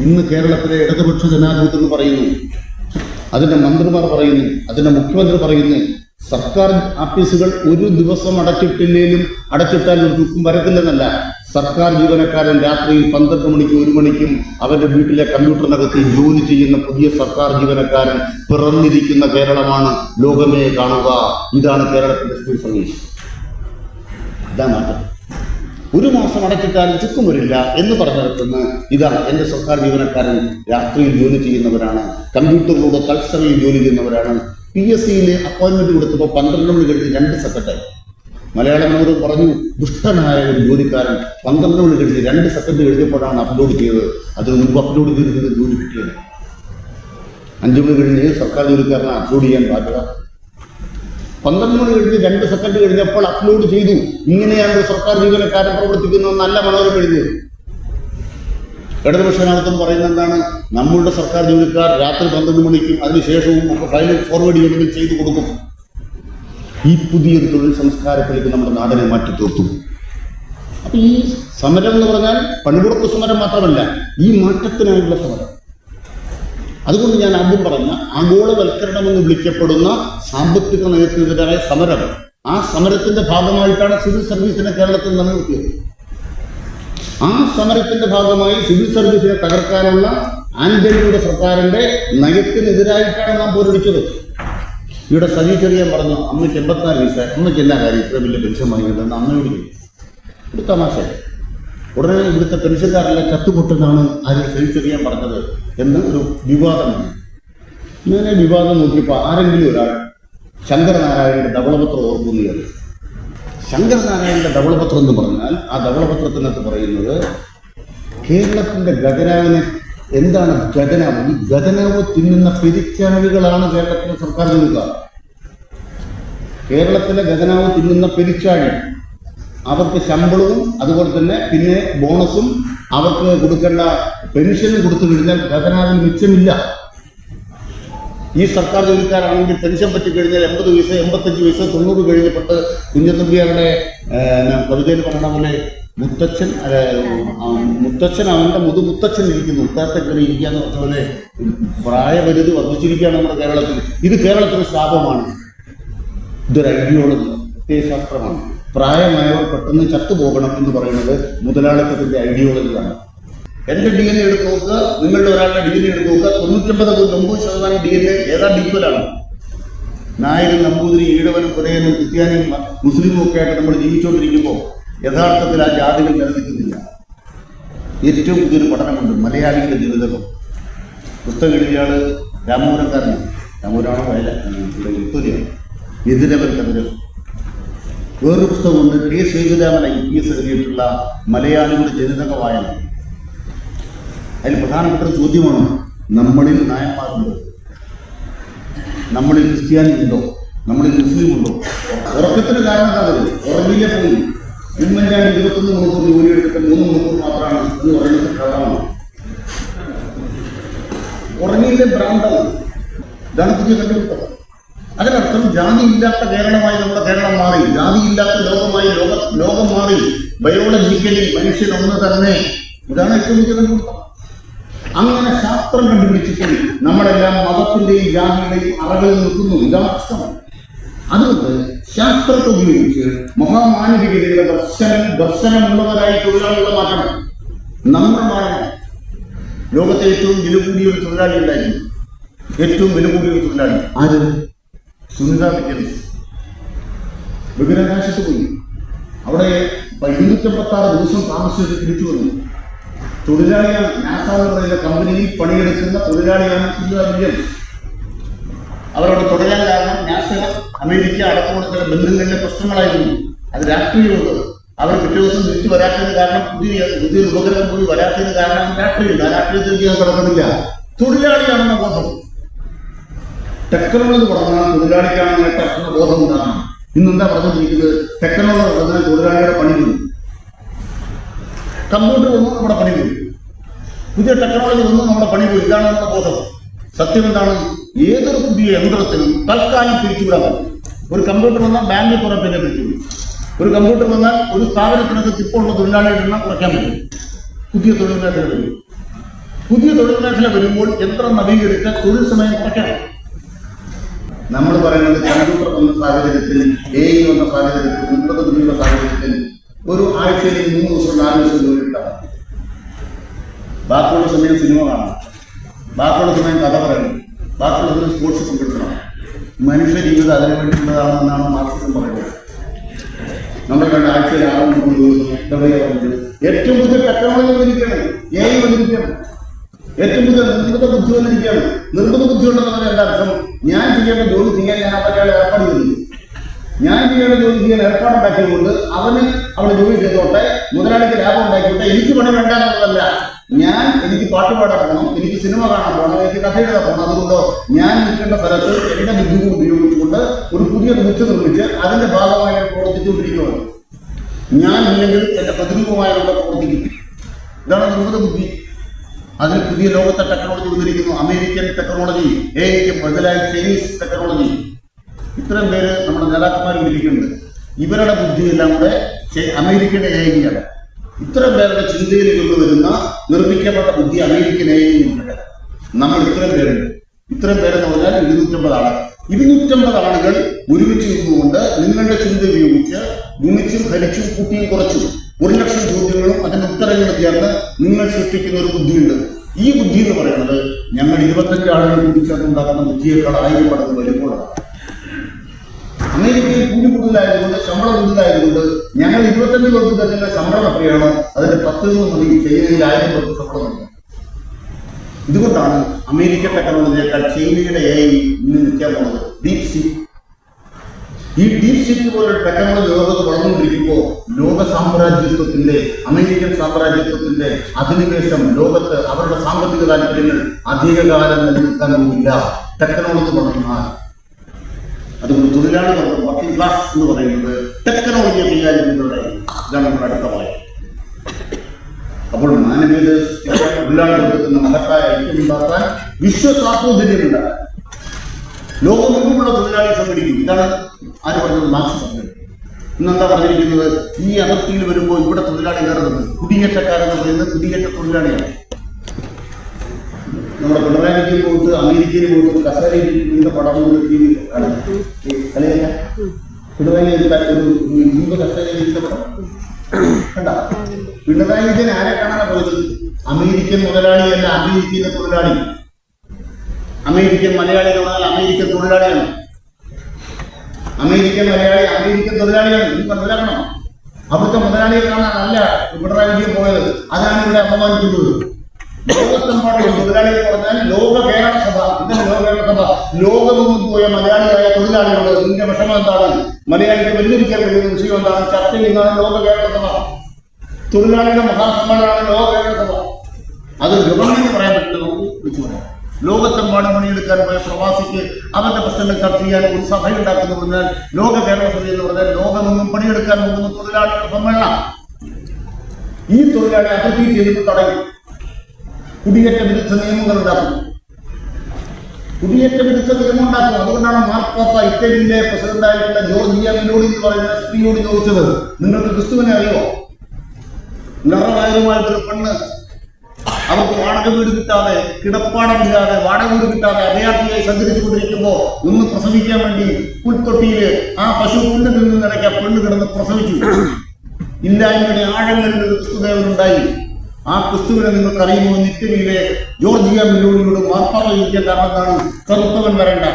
ഇന്ന് കേരളത്തിലെ ഇടതുപക്ഷ ജനാധിപത്യം എന്ന് പറയുന്നു. അതിന്റെ മന്ത്രിമാർ പറയുന്നു അതിന്റെ മുഖ്യമന്ത്രി പറയുന്നു സർക്കാർ ഓഫീസുകൾ ഒരു ദിവസം അടച്ചിട്ടില്ലെങ്കിലും അടച്ചിട്ടാൽ ഒരു ദുഃഖം വരത്തില്ലെന്നല്ല. സർക്കാർ ജീവനക്കാരൻ രാത്രിയിൽ പന്ത്രണ്ട് മണിക്കും ഒരു മണിക്കും അവരുടെ വീട്ടിലെ കമ്പ്യൂട്ടറിനകത്ത് ജോലി ചെയ്യുന്ന പുതിയ സർക്കാർ ജീവനക്കാരൻ പിറന്നിരിക്കുന്ന കേരളമാണ് ലോകമേ കാണുക. ഇതാണ് കേരളത്തിന്റെ സ്ഥിതി സന്ദേശം. അതാണ് മാറ്റം. ഒരു മാസം അടച്ചിട്ടാലും ചുക്കും വരില്ല എന്ന് പറഞ്ഞിടത്തുനിന്ന് ഇതാണ് എന്റെ സർക്കാർ ജീവനക്കാരൻ രാത്രിയിൽ ജോലി ചെയ്യുന്നവരാണ് കമ്പ്യൂട്ടറിലൂടെ തത്സമയം ജോലി ചെയ്യുന്നവരാണ്. പി എസ് സിയിലെ അപ്പോയിന്റ്മെന്റ് കൊടുത്തപ്പോൾ പന്ത്രണ്ട് മണി കഴിഞ്ഞ് രണ്ട് സെക്കൻഡ് എന്നോട് പറഞ്ഞു ദുഷ്ടനായ ഒരു ജോലിക്കാരൻ പന്ത്രണ്ട് മണി കഴിഞ്ഞ് രണ്ട് സെക്കൻഡ് കഴിഞ്ഞപ്പോഴാണ് അപ്ലോഡ് ചെയ്തത്. അതിന് മുമ്പ് അപ്ലോഡ് ചെയ്തിരുന്നത് ജോലി കിട്ടിയത്. അഞ്ചു മണി കഴിഞ്ഞ് സർക്കാർ ജോലിക്കാരനെ അപ്ലോഡ് ചെയ്യാൻ ബാധ്യത. പന്ത്രണ്ട് മണി കഴിഞ്ഞ് രണ്ട് സെക്കൻഡ് കഴിഞ്ഞപ്പോൾ അപ്ലോഡ് ചെയ്തു. ഇങ്ങനെയാണ് സർക്കാർ ജീവനക്കാരൻ പ്രവർത്തിക്കുന്ന നല്ല മനോരമ എഴുതിയത് ഇടതുപക്ഷനകത്തും പറയുന്നത് എന്താണ്? നമ്മളുടെ സർക്കാർ ജീവനക്കാർ രാത്രി പന്ത്രണ്ട് മണിക്കും അതിനുശേഷവും ഒക്കെ ഫയൽ ഫോർവേഡ് ചെയ്യണമെങ്കിൽ ചെയ്തു കൊടുക്കും. ഈ പുതിയൊരു തൊഴിൽ സംസ്കാരത്തിലേക്ക് നമ്മുടെ നാടിനെ മാറ്റി തീർത്തു. അപ്പൊ ഈ സമരം എന്ന് പറഞ്ഞാൽ പണിമുടക്ക് സമരം മാത്രമല്ല ഈ മാറ്റത്തിനായുള്ള സമരം. അതുകൊണ്ട് ഞാൻ ആദ്യം പറഞ്ഞ ആഗോളവൽക്കരണം എന്ന് വിളിക്കപ്പെടുന്ന സാമ്പത്തിക നയത്തിനെതിരായ സമരം. ആ സമരത്തിന്റെ ഭാഗമായിട്ടാണ് സിവിൽ സർവീസിനെ കേരളത്തിൽ നിലനിർത്തിയത്. ആ സമരത്തിന്റെ ഭാഗമായി സിവിൽ സർവീസിനെ തകർക്കാനുള്ള ആന്റണിയുടെ സർക്കാരിന്റെ നയത്തിനെതിരായിട്ടാണ് നാം പോരടിച്ചത്. ഇവിടെ സജി ചെറിയാൻ പറഞ്ഞു അമ്മയ്ക്ക് എൺപത്തിനാല് വയസ്സായി. അമ്മയ്ക്ക് എല്ലാ കാര്യം ഇത്ര വലിയ പെൻഷൻ വാങ്ങിയിട്ടുണ്ടെന്ന് അമ്മയോട് ചോദിച്ചു. ഒരു തമാശ ഉടനെ ഇവിടുത്തെ പെൻഷൻകാരെല്ലാം കത്തുപൊട്ടെന്നാണ് ആരും തിരിച്ചറിയാൻ ചെറിയാൻ പറഞ്ഞത് എന്ന് ഒരു വിവാദമാണ് ഇങ്ങനെ വിവാദം നോക്കിയപ്പോൾ ആരെങ്കിലും ഒരാൾ ശങ്കരനാരായണന്റെ ധവളപത്രം ഓർക്കുന്നത് ശങ്കരനാരായണന്റെ ധവളപത്രം എന്ന് പറഞ്ഞാൽ ആ ധവളപത്രത്തിനകത്ത് പറയുന്നത് കേരളത്തിന്റെ ഖജനാവിനെ എന്താണ് ഖജനാവ്? ഈ ഖജനാവ് തിന്നുന്ന പെരിച്ചാഴികളാണ് കേരളത്തിലെ സർക്കാർ നൽകുക കേരളത്തിലെ ഖജനാവ് തിന്നുന്ന പെരിച്ചാഴി അവർക്ക് ശമ്പളവും അതുപോലെ തന്നെ പിന്നെ ബോണസും അവർക്ക് കൊടുക്കേണ്ട പെൻഷനും കൊടുത്തു കഴിഞ്ഞാൽ ഖജനാവിൽ മിച്ചമില്ല. ഈ സർക്കാർ ജോലിക്കാരാണെങ്കിൽ പെൻഷൻ പറ്റി കഴിഞ്ഞാൽ എൺപത് വയസ്സ് എൺപത്തഞ്ച് വയസ്സ് തൊണ്ണൂറ് കഴിഞ്ഞപ്പെട്ട് കുഞ്ഞത്തമ്പിയാരുടെ കവിതയിൽ പറഞ്ഞ പോലെ മുത്തച്ഛൻ മുത്തച്ഛൻ അവന്റെ മുതു മുത്തച്ഛൻ ഇരിക്കുന്നു. മുത്താത്ത കയറി എന്ന് പറഞ്ഞ പോലെ പ്രായപരിധി വർദ്ധിച്ചിരിക്കുകയാണ് നമ്മുടെ കേരളത്തിൽ. ഇത് കേരളത്തിന് ശാപമാണ്. ഇതൊരു ഐഡിയോളജി. പ്രത്യയശാസ്ത്രമാണ് പ്രായമായവർ പെട്ടെന്ന് ചത്തുപോകണം എന്ന് പറയുന്നത് മുതലാളിത്തത്തിന്റെ ഐഡിയോളജിയാണ്. എന്റെ ഡി എൻ എ എടുത്ത് നോക്കുക നിങ്ങളുടെ ഒരാളുടെ ഡി എൻ എ എടുത്ത് നോക്കുക തൊണ്ണൂറ്റൊമ്പത് പോയിന്റ് ഒമ്പത് ശതമാനം ഡി എൻ എ ഏതാണ്ട് ഈക്വലാണ് നായരും നമ്പൂതിരി ഈഴവനും പുരയനും ക്രിസ്ത്യാനിയും മുസ്ലിമും ഒക്കെ ആയിട്ട് നമ്മൾ ജീവിച്ചുകൊണ്ടിരിക്കുമ്പോൾ യഥാർത്ഥത്തിൽ ആ ജാതികൾ നിലനിൽക്കുന്നില്ല. ഏറ്റവും പുതിയൊരു പഠനമുണ്ട് മലയാളിയുടെ ജീവിതം പുസ്തകം എഴുതിയാൾ രാമപുരംകാരനാണ് രാമപുരാണോ വയല എതിരവർക്കെതിരെ വേറൊരു പുസ്തകമുണ്ട് കെ ശ്രീകുരാമൻ ഐ പി എസ് എഴുതിയിട്ടുള്ള മലയാളികളുടെ ജനിതക വായന. അതിൽ പ്രധാനപ്പെട്ട ചോദ്യമാണ് നമ്മളിൽ നായന്മാരുണ്ടോ? നമ്മളിൽ ക്രിസ്ത്യാനി ഉണ്ടോ നമ്മളിൽ മുസ്ലിം ഉണ്ടോ ഉറക്കത്തിന് കാരണം എന്താ ഉറങ്ങിയില്ല പോയി ഉമ്മൻചാണ്ടി ഇരുപത്തൊന്ന് മണിക്കൂർ ജോലി എടുത്തിട്ട് മൂന്ന് മണിക്കൂർ മാത്രമാണ് എന്ന് പറയുന്നത് കള്ളമാണ് ഉറങ്ങിയില്ലേ ഭ്രാന്താണ് ഇതാണ് പുതിയ കണ്ടുപിടുത്തം. അതിനർത്ഥം ജാതിയില്ലാത്ത കേരളമായി നമ്മുടെ കേരളം മാറി. ജാതി ഇല്ലാത്ത ലോകമായി ലോക ലോകം മാറി. ബയോളജിക്കലി മനുഷ്യൻ ഒന്ന് തന്നെ. ഇതാണ് ഏറ്റവും വലിയ കണ്ടുപിടുത്തം. അങ്ങനെ ശാസ്ത്രം കണ്ടുപിടിച്ചിട്ട് നമ്മളെല്ലാം മതത്തിന്റെയും ജാതിയുടെയും അറകളിൽ നിൽക്കുന്നു. ഇതാണ് അർത്ഥം. അതുകൊണ്ട് ശാസ്ത്രത്തെ ഉപയോഗിച്ച് മഹാമാനവികതയുടെ ദർശനം ദർശനമുള്ളവരായി തൊഴിലാളികളെ മാറ്റണം. നമ്മൾ മാറണം ലോകത്തെ ഏറ്റവും വില കൂടിയ ഒരു തൊഴിലാളി ഉണ്ടായിരുന്നു. ഏറ്റവും വില കൂടിയ ഒരു തൊഴിലാളി. ആര്? സുനിത വില്യംസ് ബഹിരാകാശത്ത് പോയി. അവിടെ ഇരുന്നൂറ്റമ്പത്താറ് ദിവസം താമസിച്ചിട്ട് തിരിച്ചു വന്നു. തൊഴിലാളിയാണ് നാസ എന്ന് കമ്പനിയിൽ പണിയെടുക്കുന്ന തൊഴിലാളിയാണ് സുനിത വില്യംസ് അവരോട് തുടരാൻ കാരണം നാസ അമേരിക്ക അടക്കമുള്ള ചില ബന്ധങ്ങളിലെ പ്രശ്നങ്ങളായിരുന്നു. അത് രാഷ്ട്രീയമുള്ളത് അവർ പിറ്റേ ദിവസം തിരിച്ചു വരാത്തതിന് കാരണം പുതിയ പുതിയൊരു ഉപഗ്രഹം പോയി വരാത്തതിന് കാരണം രാഷ്ട്രീയമുണ്ട്. ഞാൻ കിടക്കുന്നില്ല. തൊഴിലാളിയാണെന്ന ബോധം. ടെക്നോളജി പറഞ്ഞാൽ തൊഴിലാളിക്കാണെന്നായിട്ട് ടെക്നോ ബോധം ഉണ്ടാകണം ഇന്നെന്താ പറഞ്ഞിരിക്കുന്നത് ടെക്നോളജി പറഞ്ഞാൽ തൊഴിലാളിയുടെ പണി വരും കമ്പ്യൂട്ടർ വന്നു നമ്മുടെ പണി പോയി പുതിയ ടെക്നോളജി വന്നു നമ്മുടെ പണി പോയി ഇതാണ് നമ്മുടെ ബോധം. സത്യം എന്താണ്? ഏതൊരു പുതിയ യന്ത്രത്തിനും തൽക്കാലം പിരിച്ചുവിടാൻ പറ്റും. ഒരു കമ്പ്യൂട്ടർ വന്നാൽ ബാങ്കിൽ കുറയ്ക്കാൻ പിരിച്ചുവിടും ഒരു കമ്പ്യൂട്ടർ വന്നാൽ ഒരു സ്ഥാപനത്തിനകത്ത് ഇപ്പോൾ ഉള്ള തൊഴിലാളികളുടെ എണ്ണം കുറയ്ക്കാൻ പറ്റും. പുതിയ തൊഴിൽ മേഖല വരും. പുതിയ തൊഴിൽ മേഖല വരുമ്പോൾ യന്ത്രം നവീകരിക്കാൻ തൊഴിൽ സമയം കുറയ്ക്കണം നമ്മൾ പറയുന്നത് കമ്പ്യൂട്ടർ വന്ന സാഹചര്യത്തിൽ എ ഐ വന്ന സാഹചര്യത്തിൽ മുപ്പത് ബുദ്ധിയുള്ള സാഹചര്യത്തിൽ ഒരു ആഴ്ചയിൽ മൂന്ന് ദിവസം നാല് ദിവസം ജോലി ബാക്കിയുള്ള സമയം സിനിമ കാണാം ബാക്കിയുള്ള സമയം കഥ പറയണം. ബാക്കിയുള്ള സമയം സ്പോർട്സ് പങ്കെടുക്കണം. മനുഷ്യ ജീവിതം അതിനു വേണ്ടിയിട്ടുള്ളതാണെന്നാണ് മാർക്സിസം പറയുന്നത്. നമ്മൾ കണ്ട ആഴ്ചയിൽ ആറ് മണിക്കൂർ ദിവസം ഏറ്റവും പുതിയ ടെക്നോളജി വന്നിരിക്കുകയാണ് എ ഐ വന്നിരിക്കുകയാണ്. ഏറ്റവും കൂടുതൽ നിർമ്മിത ബുദ്ധി വന്നിരിക്കുകയാണ് നിർമ്മിത ബുദ്ധി ഉണ്ടെന്ന് പറഞ്ഞാൽ എന്താ അർത്ഥം ഞാൻ ചെയ്യേണ്ട ജോലി ചെയ്യാൻ ഞാൻ അവരെ ഏർപ്പാട് ചെയ്യുന്നു ഞാൻ ചെയ്യേണ്ട ജോലി ചെയ്യാൻ ഏർപ്പാടുണ്ടാക്കിയതുകൊണ്ട് അവന് അവിടെ ജോലി ചെയ്തോട്ടെ മുതലാളിക്ക് ലാഭം ഉണ്ടാക്കിയോട്ടെ എനിക്ക് പണി വേണ്ട എന്നുള്ളതല്ല ഞാൻ എനിക്ക് പാട്ട് പാടാൻ എനിക്ക് സിനിമ കാണാൻ പോകണം എനിക്ക് കഥ എഴുതാൻ പോകണം. അതുകൊണ്ട് ഞാൻ നിൽക്കേണ്ട സ്ഥലത്ത് എന്റെ ബുദ്ധി ഉപയോഗിച്ചുകൊണ്ട് ഒരു പുതിയ ബുദ്ധി നിർമ്മിച്ച് അതിന്റെ ഭാഗമായി ഞാൻ പ്രവർത്തിച്ചുകൊണ്ടിരിക്കുകയാണ്. ഞാൻ ഇല്ലെങ്കിൽ എന്റെ പ്രതിരൂപമായ പ്രവർത്തിക്കുന്നു പ്രവർത്തിക്കും. ഇതാണ് നിർമ്മിത ബുദ്ധി. അതിന് പുതിയ ലോകത്തെ ടെക്നോളജി വന്നിരിക്കുന്നു. അമേരിക്കൻ ടെക്നോളജി എ ഐക്ക് ബദലായി ചൈനീസ് ടെക്നോളജി ഇത്രയും പേര് നമ്മുടെ നേതാക്കന്മാർ ഇരിക്കുന്നുണ്ട്. ഇവരുടെ ബുദ്ധിയെല്ലാം കൂടെ അമേരിക്കയുടെ എ ഐയാണ് ഇത്തരം പേരുടെ ചിന്തയിൽ കൊണ്ടുവരുന്ന നിർമ്മിക്കപ്പെട്ട ബുദ്ധി അമേരിക്കൻ എ ഐ നമ്മൾ ഇത്രയും പേരുണ്ട്. ഇത്രയും പേരെന്ന് പറഞ്ഞാൽ ഇരുന്നൂറ്റമ്പത് ആളുകൾ ഇരുന്നൂറ്റമ്പത് ആളുകൾ ഒരുമിച്ച് നിന്നുകൊണ്ട് നിങ്ങളുടെ ചിന്ത ഉപയോഗിച്ച് ഗുണിച്ചും ഹരിച്ചും കൂട്ടിയും കുറച്ചും ഒരു ലക്ഷം ചോദ്യങ്ങളും അതിന്റെ ഉത്തരങ്ങളും ചേർന്ന് നിങ്ങൾ സൃഷ്ടിക്കുന്ന ഒരു ബുദ്ധിയുണ്ട്. ഈ ബുദ്ധി എന്ന് പറയുന്നത് ഞങ്ങൾ ഇരുപത്തഞ്ച് ആളുകൾ കൂടിച്ചേർന്നുണ്ടാക്കുന്ന ബുദ്ധിയേക്കാൾ ആയിരം മടങ്ങ് വരുമ്പോഴാണ് അമേരിക്കയിൽ കൂടി കൂടുതലായതുകൊണ്ട് ശമ്പളം കൂടുതലായതുകൊണ്ട് ഞങ്ങൾ ഇരുപത്തഞ്ച് പേർക്ക് തരുന്ന ശമ്പളം എത്രയാണോ? അതിന്റെ പത്ത് മതി ചൈനയിൽ ആയിരം പേർക്ക് ശമ്പളം ഇതുകൊണ്ടാണ് അമേരിക്കൻ ടെക്നോളജിയേക്കാൾ ചൈനയുടെ എ ഐ ഇന്ന് നിൽക്കാൻ പോകുന്നത്. ഡീപ് സി ഈ ഡീപ് പോലുള്ള ടെക്നോളജി ലോകത്ത് വളർന്നുകൊണ്ടിരിക്കുമ്പോൾ ലോക സാമ്രാജ്യത്വത്തിന്റെ അമേരിക്കൻ സാമ്രാജ്യത്വത്തിന്റെ അധിനിവേശം ലോകത്ത് അവരുടെ സാമ്പത്തിക താല്പര്യങ്ങൾ അധികകാലം നിലനിൽക്കാൻ പോകില്ല ടെക്നോളജി വളർന്നാൽ. അതുകൊണ്ട് തൊഴിലാളി വർക്കിംഗ് ക്ലാസ് എന്ന് പറയുന്നത് ടെക്നോളജി കൈകാര്യം ചെയ്യുന്നവരുടെ ഇതാണ് നമ്മുടെ അടുത്ത പറയുന്നത് അപ്പോൾ മാനവീയ തൊഴിലാളി വർഗത്തിന് മഹത്തായ ഐക്യമുണ്ടാക്കാൻ വിശ്വസാഹോദര്യം ഉണ്ടാക്കാൻ ലോകമെങ്ങുമുള്ള തൊഴിലാളി സംഘടിക്കും ഇതാണ് ആര് പറഞ്ഞത്? മാർക്സ് പറഞ്ഞത്. ഇന്നെന്താ പറഞ്ഞിരിക്കുന്നത്? ഈ അതിർത്തിയിൽ വരുമ്പോൾ ഇവിടെ തൊഴിലാളി കയറുന്നത് കുടിയേറ്റക്കാരെന്ന് പറയുന്നത് കുടിയേറ്റ തൊഴിലാളിയാണ്. നമ്മുടെ പിണറായി വിജയൻ പോയിട്ട് അമേരിക്കയിൽ പോയിട്ട് കസേരയിൽ പടം വി കളിയല്ല പിണറായി പടം. കണ്ട? പിണറായി വിജയൻ ആരെ കാണാനാണ് പോയത്? അമേരിക്കൻ മുതലാളിയല്ല അമേരിക്കയിലെ തൊഴിലാളി. അമേരിക്കൻ മലയാളി എന്ന് പറഞ്ഞാൽ അമേരിക്കൻ തൊഴിലാളിയാണ്. അമേരിക്കൻ മലയാളി അമേരിക്കൻ തൊഴിലാളിയാണ്. ഇത് മനസ്സിലാക്കണം അവിടുത്തെ മുതലാളിയെ കാണാനല്ല പിണറായി വിജയൻ പോയത്. അതാണ് ഇവിടെ അപമാനിക്കുന്നത്. ലോകത്തെമ്പാടുള്ള തൊഴിലാളികൾ പറഞ്ഞാൽ ലോക കേരള സഭ എന്താണ് ലോക കേരള സഭ ലോകമെങ്ങും പോയ മലയാളിയായ തൊഴിലാളികളോട് ഇതിന്റെ വിഷമം എന്താണ്? മലയാളിക്ക് വെല്ലുവിളിക്കാൻ കഴിയുന്ന വിഷയം എന്താണ്? ചർച്ച ചെയ്യുന്നതാണ് ലോക കേരള സഭ തൊഴിലാളികളുടെ മഹാസമ്മേളനമാണ് ലോക കേരള സഭ അത് ഗവൺമെന്റ് പറയാൻ പറ്റില്ല നമുക്ക് വിളിച്ചു പറയാം. ലോകത്തെമ്പാടും പണിയെടുക്കാൻ പോയ പ്രവാസിക്ക് അവരുടെ പ്രശ്നങ്ങൾ ചർച്ച ചെയ്യാൻ ഒരു സഭ ഉണ്ടാക്കുന്നു പറഞ്ഞാൽ ലോക കേരള സഭ എന്ന് പറഞ്ഞാൽ ലോകമൊന്നും പണിയെടുക്കാൻ പോകുന്ന തൊഴിലാളികളുടെ സമ്മേളനം. ഈ തൊഴിലാളി അതിർത്തി ചെയ്തിട്ട് തടയും. കുടിയേറ്റ വിരുദ്ധ നിയമങ്ങൾ ഉണ്ടാക്കും. കുടിയേറ്റ വിരുദ്ധ നിയമം ഉണ്ടാക്കും. അതുകൊണ്ടാണ് മാർപ്പാപ്പ ഇറ്റലിയിലെ പ്രസിഡന്റായിട്ടുള്ള ജോർജിയ മിലോഡി എന്ന് പറയുന്ന സ്ത്രീയോട് ചോദിച്ചത്. നിങ്ങൾക്ക് ക്രിസ്തുവിനെ അറിയോ നിറവായുമായിട്ടൊരു പെണ്ണ് അവർക്ക് വാടക വീട് കിട്ടാതെ കിടപ്പാടമില്ലാതെ വാടക വീട് കിട്ടാതെ അഭയാർത്ഥിയായി സഞ്ചരിച്ചുകൊണ്ടിരിക്കുമ്പോൾ ഒന്ന് പ്രസവിക്കാൻ വേണ്ടി പുൽത്തൊട്ടിയിൽ ആ പശു പുല്ല് നിന്ന് നിറയ്ക്കാൻ പെണ്ണ് കിടന്ന് പ്രസവിച്ചു. ഇല്ലായ്മയുടെ ആഴങ്ങളിൽ ഒരു ക്രിസ്തുദേവനുണ്ടായി. ആ ക്രിസ്തുവിനെ നിങ്ങൾക്ക് അറിയുമോ എന്ന് ഇറ്റലിയിലെ ജോർജിയ മിലോണിയോട് മാർപ്പാറിയിക്കാൻ ചോദിക്കാൻ കാരണം എന്താണ് കറുത്തവൻ വരണ്ട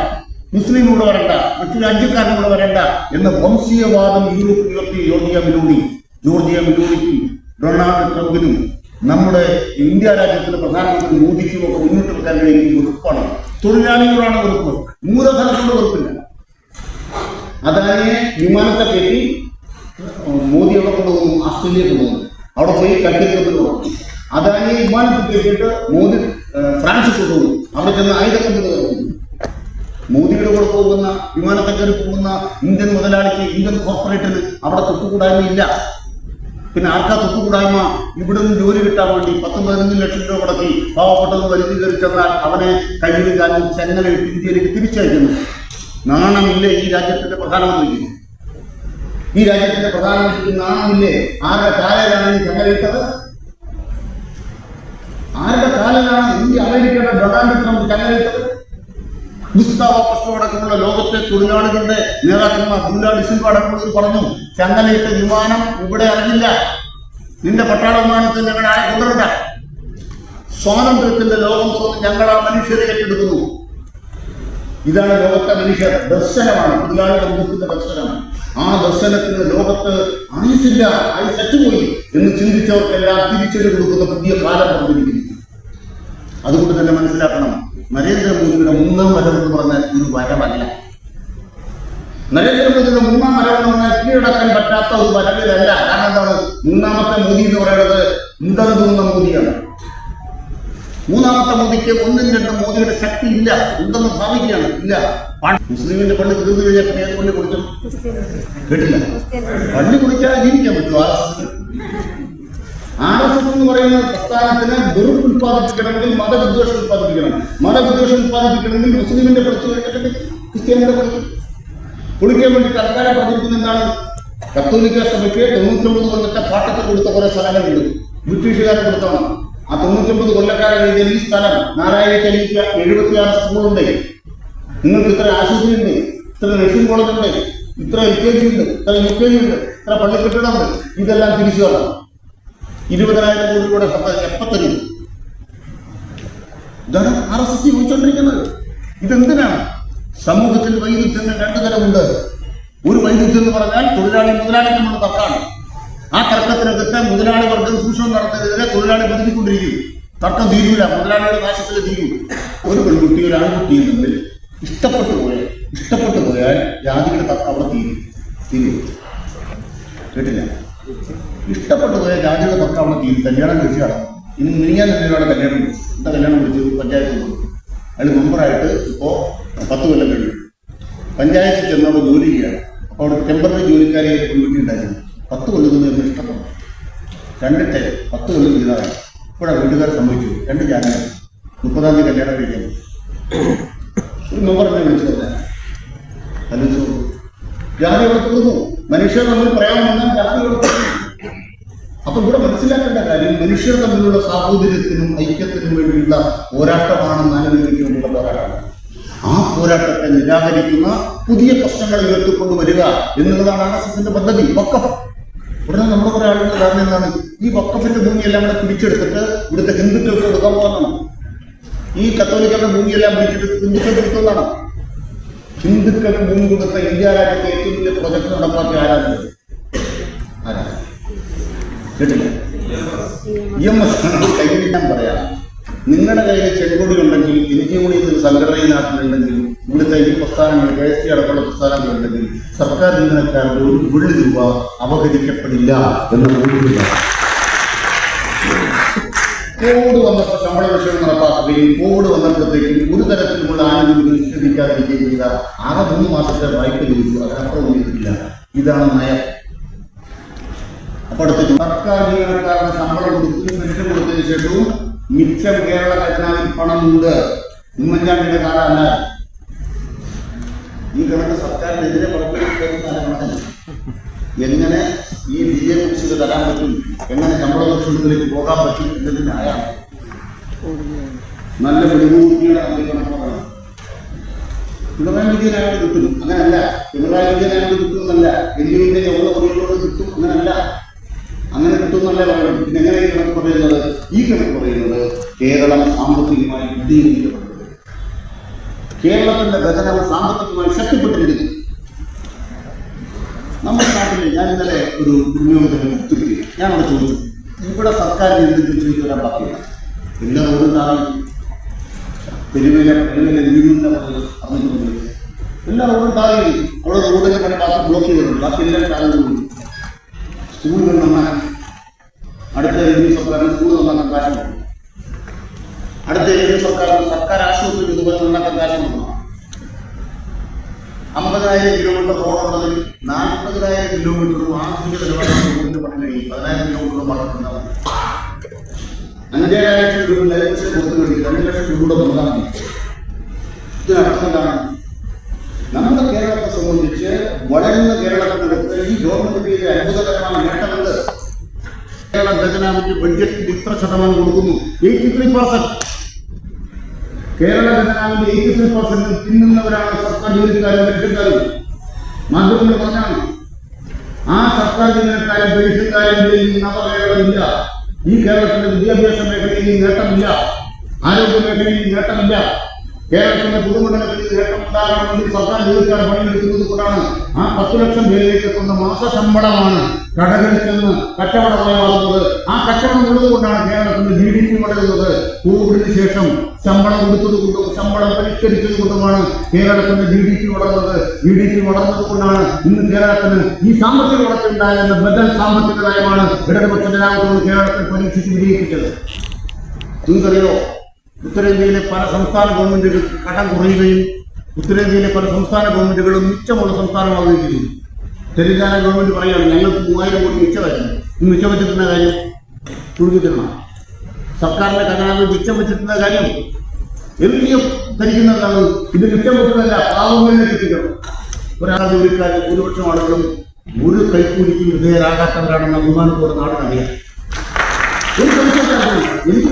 മുസ്ലിം വരണ്ട മറ്റു രാജ്യക്കാരനോട് വരണ്ട എന്ന വംശീയവാദം യൂറോപ്പ് ഉയർത്തി ജോർജിയ മിലോണി ജോർജിയ മിലോണിക്കും ഡൊണാൾഡ് ട്രംപിനും നമ്മുടെ ഇന്ത്യ രാജ്യത്തിന്റെ പ്രധാനമന്ത്രി മോദിക്കും ഒക്കെ മുന്നോട്ട് വെക്കാൻ കഴിയുന്ന വെറുപ്പാണ് തൊഴിലാളികളാണ് വെറുപ്പ്. മൂലധനത്തോട് വെറുപ്പില്ല. അതായത് വിമാനത്തെ കയറ്റി മോദി അവിടെ കൊണ്ടുപോകുന്നു ആസ്ട്രേലിയ കൊണ്ടുപോകുന്നു അവിടെ പോയി കട്ടിക്കുന്നത് തുടങ്ങും അദാനിയെ വിമാനത്തിൽ കയറ്റിയിട്ട് മോദി ഫ്രാൻസ് കൊണ്ടുപോകുന്നു അവിടെ ചെന്ന് ആയുധക്കമ്പനി കൊണ്ടുപോകുന്നു മോദിയുടെ കൂടെ പോകുന്ന വിമാനത്തെ കയറി പോകുന്ന ഇന്ത്യൻ മുതലാളിക്ക് ഇന്ത്യൻ കോർപ്പറേറ്റിന് അവിടെ തൊട്ടുകൂടായ്മയില്ല. പിന്നെ ആർക്കാ തൊട്ടുകൂടായ്മ? ഇവിടെ നിന്ന് ജോലി കിട്ടാൻ വേണ്ടി പത്ത് പതിനഞ്ച് ലക്ഷം രൂപ മുടക്കി പാവപ്പെട്ടത് വലിച്ചു കയറി ചെന്നാൽ അവനെ കയ്യിലും കാലം ചെങ്ങലയിട്ട് ഇന്ത്യയിലേക്ക് തിരിച്ചയക്കുന്നു. നാണമില്ലേ ഈ രാജ്യത്തിന്റെ പ്രധാനമന്ത്രിക്ക്? ഈ രാജ്യത്തിന്റെ പ്രധാനമന്ത്രിക്ക് നാണമില്ലേ? ആരുടെ കാലയിലാണ് ഈ ചെങ്ങലയിട്ടത് ആരുടെ കാലയിലാണ് ഈ അമേരിക്കയുടെ ഡൊണാൾഡ് ട്രംപ് ചങ്ങലയിട്ടത് ഗുസ്താവോ അടക്കമുള്ള ലോകത്തെ തൊഴിലാളികളുടെ നേതാക്കന്മാർ ബുല്ലാഡി സിൽവ അടക്കമുള്ളവർ പറഞ്ഞു ചങ്ങലയിട്ട വിമാനം ഇവിടെ ഇറങ്ങില്ല. നിന്റെ പട്ടാള വിമാനത്തിൽ ഞങ്ങൾ ആരെ കൊണ്ടുവരണ്ട. സ്വാതന്ത്ര്യത്തിന്റെ ലോകം ഞങ്ങൾ ആ മനുഷ്യരെ ഏറ്റെടുക്കുന്നു. ഇതാണ് ലോകത്തെ മനുഷ്യർ. ദർശനമാണ്. തൊഴിലാളി മുഖത്തിന്റെ ദർശനമാണ്. ആ ദർശനത്തിന് ലോകത്ത് ആയുസില്ല ആയുസ് പോയി എന്ന് ചിന്തിച്ചവർക്കെല്ലാം തിരിച്ചടി കൊടുക്കുന്ന പുതിയ കാലം വന്നിരിക്കുന്നു. അതുകൊണ്ട് തന്നെ മനസ്സിലാക്കണം നരേന്ദ്രമോദിയുടെ മൂന്നാം വരം എന്ന് പറഞ്ഞാൽ ഒരു വരവല്ല. നരേന്ദ്രമോദിയുടെ മൂന്നാം വരം എന്ന് പറഞ്ഞാൽ കീഴടക്കാൻ പറ്റാത്ത ഒരു വരവിലല്ല. കാരണം എന്താണ്? മൂന്നാമത്തെ മോദി എന്ന് പറയുന്നത് ഇന്ധന തൂന്ന മോദിയാണ്. മൂന്നാമത്തെ മോദിക്ക് ഒന്നും രണ്ടും മോദിയുടെ ശക്തി ഇല്ല. ഉണ്ടെന്ന് ഭാവിക്കുകയാണ്. ഇല്ല. മുസ്ലിമിന്റെ പള്ളി തീർന്നു കഴിഞ്ഞാൽ ഏത് പള്ളി കുടിക്കും കേട്ടില്ല? പള്ളി കുടിക്കാതെ ജീവിക്കാൻ പറ്റും ആർ എസ് ആർ എന്ന് പറയുന്ന പ്രസ്ഥാനത്തിന് വെറുപ്പ് ഉത്പാദിപ്പിക്കണമെങ്കിൽ മതവിദ്വേഷം ഉത്പാദിപ്പിക്കണം മതവിദ്വേഷം ഉത്പാദിപ്പിക്കണമെങ്കിൽ മുസ്ലിമിന്റെ പഠിച്ചു കഴിഞ്ഞിട്ട് ക്രിസ്ത്യാനിയുടെ പഠിക്കും പൊളിക്കാൻ വേണ്ടി സർക്കാരെ പ്രചരിക്കുന്ന എന്താണ്? കത്തോലിക്ക സഭയ്ക്ക് തൊണ്ണൂറ്റൊമ്പത് കൊല്ലത്തെ പാട്ടത്തിൽ കൊടുത്ത കുറെ സ്ഥലങ്ങളുണ്ട്. ബ്രിട്ടീഷുകാരെ കൊടുത്തതാണ്. ആ തൊണ്ണൂറ്റൊമ്പത് കൊല്ലക്കാരെ എഴുതിയ ഈ സ്ഥലം നാലായിരത്തി അഞ്ഞൂറ്റി എഴുപത്തിയാറ് സ്കൂളുണ്ട്. നിങ്ങൾക്ക് ഇത്ര ആശുപത്രി ഉണ്ട് ഇത്ര നഴ്സിംഗ് കോളേജ് ഉണ്ട് ഇത്ര എൽ കെ ജി ഉണ്ട് ഇത്ര യു കെ ജി ഉണ്ട് ഇത്ര പള്ളിക്കെട്ടിടമുണ്ട് ഇതെല്ലാം തിരിച്ചു തരണം. ഇരുപതിനായിരം കോടി രൂപയുടെ സർക്കാർ എപ്പത്തരും തരും? ഇതാണ് ആർ എസ് എസ് ചോദിച്ചുകൊണ്ടിരിക്കുന്നത് ഇതെന്തിനാണ് സമൂഹത്തിൽ വൈരുദ്ധ്യങ്ങൾ രണ്ടു തരമുണ്ട്. ഒരു വൈരുദ്ധ്യം എന്ന് പറഞ്ഞാൽ തൊഴിലാളി മുതലാളി തമ്മിലുള്ള തർക്കമാണ്. ആ തർക്കത്തിനകത്ത് മുതലാളി വർഗം ചൂഷണം നടത്തുന്നതിനെ തൊഴിലാളി ബന്ധിക്കൊണ്ടിരിക്കും തർക്കം തീരൂല. മുതലാളിയുടെ നാശത്തിൽ തീരും ഒരു പെൺകുട്ടി ഒരു ആൺകുട്ടിയും തമ്മിൽ ഇഷ്ടപ്പെട്ടു പോയാൽ ഇഷ്ടപ്പെട്ടു പോയാൽ ജാതിയുടെ തർക്കം അവിടെ തീരും. തീരും. കേട്ടില്ല? ഇഷ്ടപ്പെട്ടു പോയ രാജ്യത്തെ തർക്കം തീ കല്യാണം കൃഷിയാണ് ഇന്ന് മിനിഞ്ഞാൽ മിനിയാൻ തന്നെ കല്യാണം വിളിച്ചു എന്താ കല്യാണം വിളിച്ചു പഞ്ചായത്ത് അതിന് മെമ്പറായിട്ട് ഇപ്പോൾ പത്ത് കൊല്ലം കഴിഞ്ഞു. പഞ്ചായത്തിൽ ചെന്നവിടെ ജോലി ചെയ്യുകയാണ് അപ്പോൾ അവിടെ ടെമ്പററി ജോലിക്കാരെ വീട്ടിലുണ്ടായിരുന്നു പത്ത് കൊല്ലം നിന്ന് ഇഷ്ടപ്പെട്ടു. രണ്ടിട്ട് പത്ത് കൊല്ലം ചെയ്തതാണ് ഇവിടെ വീട്ടുകാർ സംഭവിച്ചു രണ്ട് ജാതി മുപ്പതാം തീയതി കല്യാണം കഴിക്കാൻ. ഒരു മെമ്പറിനെ വിളിച്ചു തന്നെ ആലോചിച്ചു ജാതി തീർന്നു. മനുഷ്യർ തമ്മിൽ പറയാൻ വന്നാൽ തീർന്നു അപ്പൊ ഇവിടെ മനസ്സിലാക്കേണ്ട കാര്യം മനുഷ്യർ തമ്മിലുള്ള സാഹോദര്യത്തിനും ഐക്യത്തിനും വേണ്ടിയുള്ള പോരാട്ടമാണ് നാലുമണിക്ക് പോരാട്ടം. ആ പോരാട്ടത്തെ നിരാകരിക്കുന്ന പുതിയ പ്രശ്നങ്ങൾ ഉയർത്തിക്കൊണ്ട് വരിക എന്നുള്ളതാണ് ആർ എസ് എസിന്റെ പദ്ധതി വക്കഫ് ഉടനെ നമ്മുടെ കുറെ ആളുകൾ കാരണം എന്താണ്? ഈ വക്കഫിന്റെ ഭൂമിയെല്ലാം കൂടെ പിടിച്ചെടുത്തിട്ട് ഇവിടുത്തെ ഹിന്ദുക്കൾക്ക് കൊടുക്കാൻ പോകുന്നതാണ്. ഈ കത്തോലിക്കരുടെ ഭൂമിയെല്ലാം പിടിച്ചെടുത്ത് ഹിന്ദുക്കൾക്ക് കൊടുക്കുന്നതാണ് ഹിന്ദുക്കൾക്ക് ഭൂമി കൊടുത്ത ഇന്ത്യ രാജ്യത്തെ ഏറ്റവും വലിയ പ്രൊജക്ട് നടപ്പാക്കി ആരാണ്? ആരാണ് പറയാം. നിങ്ങളുടെ കയ്യിൽ ചെങ്കൊടി ഉണ്ടെങ്കിൽ എനിക്ക് കൂടി ഇതൊരു സംഘടന ഈ നാട്ടിലുണ്ടെങ്കിൽ ഇവിടുത്തെ ഈ പ്രസ്ഥാനങ്ങൾ കെ എസ് ടി അടക്കമുള്ള പ്രസ്ഥാനങ്ങൾ ഉണ്ടെങ്കിൽ സർക്കാർ ജീവനക്കാരുടെ ഒരു വെള്ളി രൂപ അപഹരിക്കപ്പെടില്ല എന്ന് കോവിഡ് വന്നപ്പോൾ ശമ്പള വിഷയം നടപ്പാക്കുകയും കോവിഡ് വന്നപ്പോഴത്തേക്കും ഒരു തരത്തിലുമുള്ള ആനുകൂല്യം നിഷേധിക്കാതിരിക്കുകയും ചെയ്ത ആകെ മൂന്ന് മാസത്തെ വായ്പ ചോദിച്ചു അതിനപ്പുറം ഒന്നിട്ടില്ല ഇതാണ് നയം. അപ്പോൾ അടുത്ത സർക്കാർ ജീവനക്കാരുടെ ശമ്പളം കൊടുത്തു പെൻഷൻ കൊടുത്തതിന് ശേഷവും മിച്ചം കേരള ഖജനാവിൽ പണമുണ്ട്. ഉമ്മൻചാണ്ടിയുടെ കാലമല്ല. ഈ കണക്ക് സർക്കാരിനെതിരെ എങ്ങനെ ഈ എ കുറിച്ച് തരാൻ പറ്റും? എങ്ങനെ ശമ്പള ലക്ഷ്യത്തിലേക്ക് പോകാൻ പറ്റും എന്നതിന്റെ ആയാണ് നല്ല പിണറായി വിജയൻ കിട്ടും. അങ്ങനല്ല. പിണറായി വിജയൻ അയാൾ കിട്ടുമെന്നല്ല. എല്ലുവിന്റെ ഉള്ള മുറികളോട് കിട്ടും. അങ്ങനല്ല. അങ്ങനെ കിട്ടുമെന്നല്ല പറയുന്നത്. പിന്നെ എങ്ങനെ ഈ കണക്ക് പറയുന്നത്? ഈ കണക്ക് പറയുന്നത് കേരളം സാമ്പത്തികമായി വിദ്യീകരിക്കപ്പെട്ടത് കേരളത്തിന്റെ ഘടന സാമ്പത്തികമായി ശക്തിപ്പെട്ടിരിക്കുന്നു. നമ്മുടെ നാട്ടിൽ ഞാൻ ഇന്നലെ ഒരു ഉദ്യോഗത്തിന് ഒത്തുകിട്ടി ഞാൻ അവിടെ ചോദിച്ചു. ഇവിടെ സർക്കാരിന് എന്തെങ്കിലും ചെയ്തു വരാൻ ബാക്കിയില്ല എല്ലാ റോഡും തെരുവിലെ പെരുവില വീടിന്റെ അറിഞ്ഞിട്ടുണ്ട് എല്ലാ റോഡും അവിടെ റോഡിന്റെ പണി മാത്രം ബ്ലോക്ക് ചെയ്തിട്ടുണ്ട്. ബാക്കി എല്ലാം താങ്ങുന്നു സ്കൂളുകൾ നന്നാക്കാൻ അടുത്ത ഇന്ത്യൻ സർക്കാരിന് സ്കൂൾ നന്നാക്കാൻ കാശമുണ്ട് അടുത്ത ഇന്ത്യൻ സർക്കാരിന് സർക്കാർ ആശുപത്രി ഇതുപോലെ നന്നാക്കാൻ കാശമുണ്ട് അമ്പതിനായിരം കിലോമീറ്റർ റോഡുള്ളതിൽ നാൽപ്പതിനായിരം കിലോമീറ്റർ ആധുനിക നിലവാരം റോഡിന്റെ പണി കഴിയും പതിനായിരം കിലോമീറ്റർ വളർത്തുന്നതാണ് അഞ്ചേഴ് ലക്ഷം രൂപ ലൈസൻസ് കൊടുത്തു കഴിഞ്ഞു രണ്ട് ലക്ഷം രൂപ നൽകാൻ ഇതിനർത്ഥം എന്താണ് നമ്മുടെ കേരളത്തെ സംബന്ധിച്ച് വളരുന്ന കേരളത്തിനടുത്ത് ഈ ഗവൺമെന്റ് അത്ഭുതകരമായ നേട്ടമുണ്ട് കേരളം ഖജനാവിന്റെ ബഡ്ജറ്റിന്റെ ഇത്ര ശതമാനം കൊടുക്കുന്നു എയ്റ്റി ത്രീ പെർസെന്റ് കേരള ഖജനാവിന്റെ എയ്റ്റി ത്രീ പെർസെന്റ് തിന്നുന്നവരാണ് സർക്കാർ ജോലിക്കാരും പെൻഷൻകാരും മാധ്യമങ്ങൾ പറഞ്ഞാണ് ആ സർക്കാർ ജീവനക്കാരും പെൻഷൻകാരും നവകേരളമില്ല ಈ ಕಾರ್ಯಕ್ರಮದ ವಿದ್ಯಾಭ್ಯಾಸ ಮೇಖಲೆಯಲ್ಲಿ ನೇತೃತ್ವ ಆರೋಗ್ಯ ಮೇಖಲೆಯಲ್ಲಿ ನೇತೃತ್ವ കേരളത്തിന്റെ പൊതുമണ്ഡലത്തിൽ നേട്ടമുണ്ടാകണമെങ്കിൽ സർക്കാർ ജോലിക്കാർ പണിയെടുക്കുന്നത് കൊണ്ടാണ്. ആ പത്ത് ലക്ഷം പേരിലേക്ക് എത്തുന്ന മാസ ശമ്പളമാണ് കടകളിൽ നിന്ന് കച്ചവടമായി മാറുന്നത് ആ കച്ചവടം ഉള്ളതുകൊണ്ടാണ് കേരളത്തിന്റെ ജി ഡി പി വളരുന്നത് കോവിഡിന് ശേഷം ശമ്പളം കൊടുത്തത് കൊണ്ടും ശമ്പളം പരിഷ്കരിച്ചത് കൊണ്ടുമാണ് കേരളത്തിന്റെ ജി ഡി പി വളർന്നത്. ജി ഡി പി വളർന്നത് കൊണ്ടാണ് ഇന്ന് കേരളത്തിന് ഈ സാമ്പത്തിക വളർച്ചയുണ്ടായെന്ന ബദൽ സാമ്പത്തിക നയമാണ് ഇടതുപക്ഷ ജനാധിപത്യം കേരളത്തിൽ പരീക്ഷിച്ച് വിജയിപ്പിച്ചത്. നിങ്ങൾക്കറിയോ? ഉത്തരേന്ത്യയിലെ പല സംസ്ഥാന ഗവൺമെന്റുകൾ കടം കുറയുകയും ഉത്തരേന്ത്യയിലെ പല സംസ്ഥാന ഗവൺമെന്റുകളും മിച്ചമുള്ള സംസ്ഥാനമാവുകയും ചെയ്യുന്നു തെലങ്കാന ഗവൺമെന്റ് പറയുകയാണ് ഞങ്ങൾക്ക് മൂവായിരം കോടി മിച്ചമായിരുന്നു. ഈ മിച്ചം വെച്ചിട്ടുള്ള കാര്യം കുഴുകി തരണം സർക്കാരിന്റെ ഖജനാവിൽ മിച്ചം വെച്ചിട്ടുള്ള കാര്യം എൽ ഡി എഫ് ധരിക്കുന്നതാണ് ഇത് മിച്ചം വെക്കുന്നതല്ല പാവങ്ങളിൽ എത്തിക്കണം ഒരാൾ ജോലിക്കാരൻ ഭൂരിപക്ഷം ആളുകളും ഒരു കൈക്കൂലിക്കും വിധേയരാകാത്തവരാണെന്ന അഭിമാനത്തോടെ നാടിനറിയാം. എനിക്ക്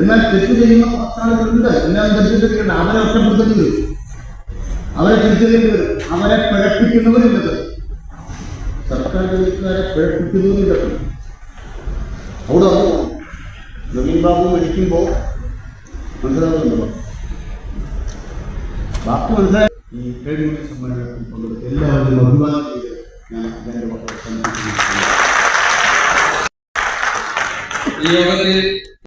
എന്നാൽ തെറ്റ് ചെയ്യുന്ന കുറച്ചാളുകളുണ്ട് എല്ലാം തെറ്റിദ്ധരിക്കണ്ട അവരെ ഒറ്റപ്പെടുത്തുന്നത് വരും അവരെ തിരിച്ചറിയുന്നത് വരും അവരെ പിഴപ്പിക്കുന്നവരുണ്ട്. സർക്കാർ ജോലിക്കാരെ പിഴപ്പിക്കുന്നവരുണ്ട്. അവിടെ നവീൻ ബാബു മരിക്കുമ്പോൾ മനസ്സിലാവുന്നുണ്ടോ? ബാക്കി മനസ്സിലായി. ഈ ട്രേഡ് യൂണിയൻ സമ്മേളനത്തിൽ പങ്കെടുത്ത എല്ലാവരും അഭിമാനം ചെയ്ത് ഞാൻ എന്റെ ഈ യോഗത്തിൽ